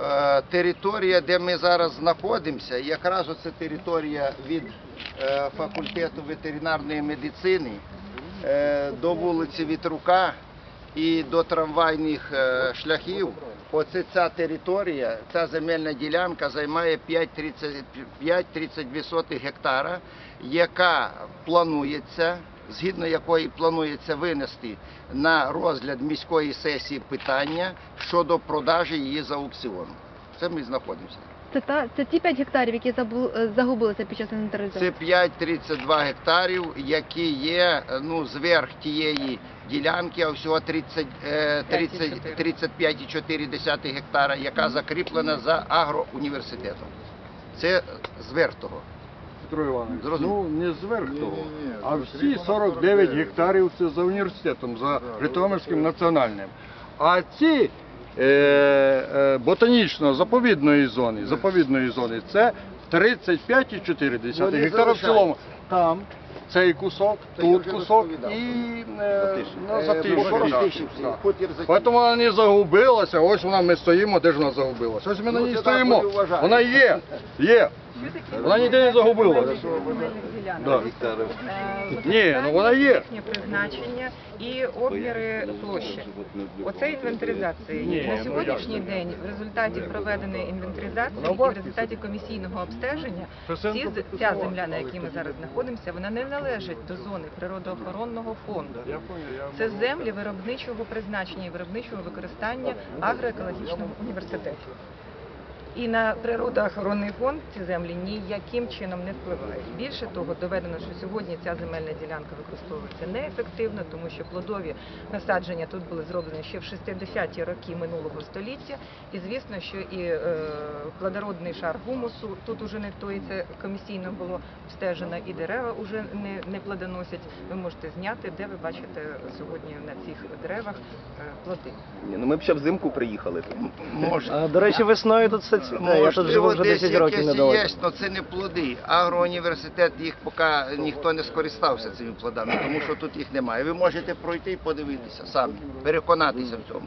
Е, Територія, де ми зараз знаходимося, якраз оце територія від е, факультету ветеринарної медицини е, до вулиці Вітрука і до трамвайних шляхів. Оце ця територія, ця земельна ділянка займає 5,32 гектара, яка планується, згідно якої планується винести на розгляд міської сесії питання щодо продажі її за аукціон. Це ми знаходимося. Це та це ті 5 гектарів, які забу, е, загубилися під час інвентаризації? Це 5,32 гектарів, які є е, ну, зверх тієї ділянки, а всього 30, е, 30, 35,4 гектара, яка закріплена за агроуніверситетом. Це зверх того. Петро Іванович, Зрозумів. ну не зверх того, а всі 49 гектарів це за університетом, за Житомирським національним. А ці ботанічно-заповідної зони, заповідної зони. Це 35,4 Вони гектара в цілому. Там цей кусок, Це я тут вже кусок і е, на Е, Затиші. Боротишівці, Так. хутір Тому вона не загубилася, ось вона ми стоїмо, де ж вона загубилася? Ось ми на Ну, ній це стоїмо. так, ви. Вона є, є. Вона ніде не загубилася. Да. Ні, ну вона є. їхнє призначення і обміри площі. Оце інвентаризація. Ні, На ну, сьогоднішній як? день в результаті проведеної інвентаризації і в результаті комісійного обстеження ці, з- ця земля, на якій ми зараз знаходимося, вона не належить до зони природоохоронного фонду. Це землі виробничого призначення і виробничого використання агроекологічного університету. І на природоохоронний фонд ці землі ніяким чином не впливають. Більше того, доведено, що сьогодні ця земельна ділянка використовується неефективно, тому що плодові насадження тут були зроблені ще в 60-ті роки минулого століття. І звісно, що і е, плодородний шар гумусу тут уже не той, це комісійно було обстежено, і дерева вже не, не плодоносять. Ви можете зняти, де ви бачите сьогодні на цих деревах е, плоди. Ні, ну ми б ще взимку приїхали. Може. А, до речі, весною тут все цвіте. Я тут живу вже десь 10 років якесь недалеко. є, але це не плоди. Агроуніверситет їх поки ніхто не скористався цими плодами, тому що тут їх немає. Ви можете пройти і подивитися самі, переконатися в цьому.